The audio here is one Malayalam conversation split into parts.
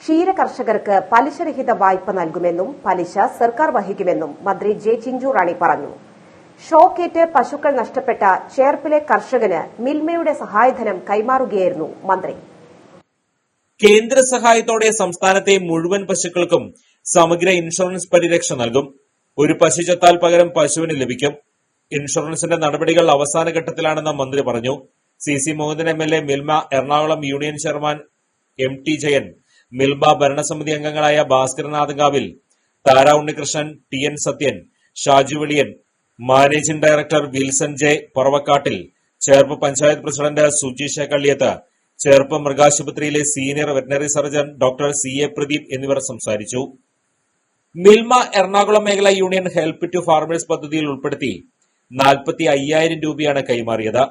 ക്ഷീര കർഷകർക്ക് പലിശരഹിത വായ്പ നൽകുമെന്നും പലിശ സർക്കാർ വഹിക്കുമെന്നും മന്ത്രി ജെ ചിഞ്ചു റാണി പറഞ്ഞു. ഷോക്കേറ്റ് പശുക്കൾ നഷ്ടപ്പെട്ട ചേർപ്പിലെ കർഷകന് മിൽമയുടെ സഹായധനം കൈമാറുകയായിരുന്നു മന്ത്രി. കേന്ദ്ര സഹായത്തോടെ സംസ്ഥാനത്തെ മുഴുവൻ പശുക്കൾക്കും സമഗ്ര ഇൻഷുറൻസ് പരിരക്ഷ നൽകും. ഒരു പശു ചത്താൽ പകരം പശുവിന് ലഭിക്കും. ഇൻഷുറൻസിന്റെ നടപടികൾ അവസാന ഘട്ടത്തിലാണെന്ന് മന്ത്രി പറഞ്ഞു. C C Mohan M L A Milma Ernakulam union chairman M T Jayan Milma ഭരണസമിതി അംഗങ്ങളായ ഭാസ്കരനാഥങ്കാവിൽ Thara Unnikrishnan T N Sathyan Shaju Veliyan managing director Wilson J Paravakkattil Cherpu panchayat president Suji Sekhalliyath Cherpu മൃഗാശുപത്രിയിലെ senior veterinary surgeon doctor C A Pradeep എന്നിവർ സംസാരിച്ചു. മിൽമ എറണാകുളം മേഖല യൂണിയൻ ഹെൽപ്പ് ടു ഫാർമേഴ്സ് പദ്ധതിയിൽ ഉൾപ്പെടുത്തി നാൽപ്പത്തി അയ്യായിരം രൂപയാണ് കൈമാറിയത്.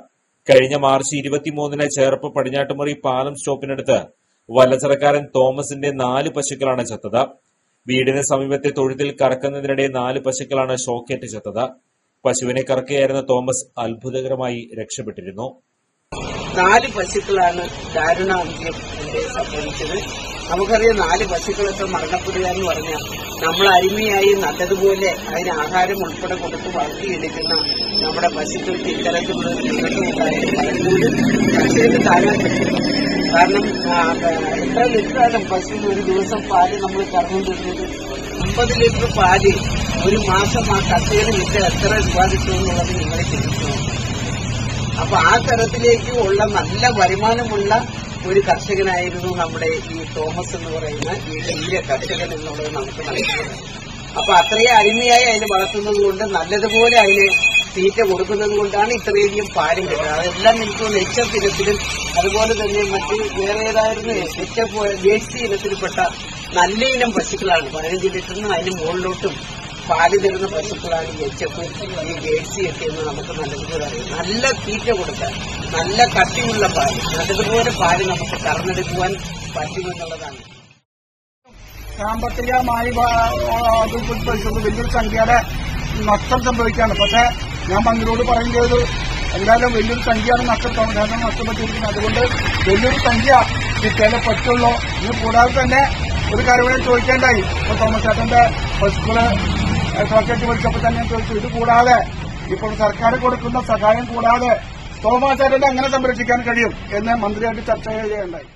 കഴിഞ്ഞ മാർച്ച് ഇരുപത്തിമൂന്നിന് ചേർപ്പ് പടിഞ്ഞാട്ടുമുറി പാലം സ്റ്റോപ്പിനടുത്ത് വല്ലച്ചറക്കാരൻ തോമസിന്റെ നാല് പശുക്കളാണ് ചത്തത്. വീടിന് സമീപത്തെ തൊഴുത്തിൽ കറക്കുന്നതിനിടെ നാല് പശുക്കളാണ് ഷോക്കേറ്റ് ചത്തത്. പശുവിനെ കറക്കുകയായിരുന്ന തോമസ് അത്ഭുതകരമായി രക്ഷപ്പെട്ടിരുന്നു. നാല് പശുക്കളാണ് ദാരുണാന്ത്യം എന്റെ സംഭവിച്ചത്. നമുക്കറിയാം നാല് പശുക്കളൊക്കെ മരണപ്പെടുക എന്ന് പറഞ്ഞാൽ നമ്മൾ അരുമയായി നല്ലതുപോലെ അതിന് ആഹാരം ഉൾപ്പെടെ കൊടുത്ത് വളർത്തിയെടുക്കുന്ന നമ്മുടെ പശുക്കൾക്ക് ഇത്തരത്തിലുള്ള ഒരു ദുരന്തമുണ്ടായാലും പലപ്പോഴും പറ്റില്ല. കാരണം എത്ര ലിറ്ററാണ് പശു ഒരു ദിവസം പാൽ നമ്മൾ കറന്നുകൊണ്ടിരുന്നത് അമ്പത് ലിറ്റർ പാൽ ഒരു മാസം ആ കർഷകന് വിറ്റ് എത്ര ഉത്പാദിച്ചു എന്നുള്ളത് നിങ്ങളെ ചിന്തിച്ചു അപ്പൊ ആ തരത്തിലേക്ക് ഉള്ള നല്ല വരുമാനമുള്ള ഒരു കർഷകനായിരുന്നു നമ്മുടെ ഈ തോമസ് എന്ന് പറയുന്ന ഈ വലിയ കർഷകൻ എന്നുള്ളത് നമുക്ക് മനസ്സിലാക്കാം. അപ്പൊ അത്രയും അരുമയായി അതിനെ വളർത്തുന്നത് കൊണ്ട് നല്ലതുപോലെ അതിന് തീറ്റ കൊടുക്കുന്നത് കൊണ്ടാണ് ഇത്രയധികം പാലും കിട്ടുന്നത്. അതെല്ലാം എനിക്ക് എച്ച് എഫ് ഇനത്തിലും അതുപോലെ തന്നെ മറ്റ് വേറെ ഏതായിരുന്നു എച്ച് എഫ് ജേഴ്സി ഇനത്തിൽപ്പെട്ട നല്ല ഇനം പശുക്കളാണ്. പതിനഞ്ച് ലിറ്ററിന് അതിന് മുകളിലോട്ടും പാൽ തരുന്ന പശുക്കളാണ് എച്ച് എഫ് ഈ ജേഴ്സി ഒക്കെ എന്ന് നമുക്ക് നല്ലതുപോലെ അറിയാം. നല്ല തീറ്റ കൊടുക്കാൻ നല്ല കട്ടിയുള്ള പാൽ നല്ലതുപോലെ പാൽ നമുക്ക് കറന്നെടുക്കുവാൻ പറ്റുമെന്നുള്ളതാണ് സാമ്പത്തികമായി അത് വലിയൊരു സംഖ്യയുടെ നഷ്ടം സംഭവിക്കുകയാണ്. പക്ഷേ ഞാൻ മന്ത്രിയോട് പറയുന്നത് എന്തായാലും വലിയൊരു സംഖ്യയാണ് നഷ്ടപ്പെട്ടത്. കാരണം നഷ്ടപ്പെട്ടിരിക്കുന്നത് അതുകൊണ്ട് വലിയൊരു സംഖ്യ കിട്ടിയാലേ പറ്റുള്ളൂ. ഇത് കൂടാതെ തന്നെ ഒരു കാര്യം കൂടെ ചോദിക്കേണ്ടായി. ഇപ്പൊ തോമസ് ചേട്ടന്റെ പശുക്കൾ ടോക്കറ്റ് വിളിച്ചപ്പോൾ തന്നെ ചോദിച്ചു. ഇത് കൂടാതെ ഇപ്പോൾ സർക്കാർ കൊടുക്കുന്ന സഹായം കൂടാതെ തോമസ് ചേട്ടന്റെ എങ്ങനെ സംരക്ഷിക്കാൻ കഴിയും എന്ന് മന്ത്രിയായിട്ട് ചർച്ച ചെയ്യുകയുണ്ടായി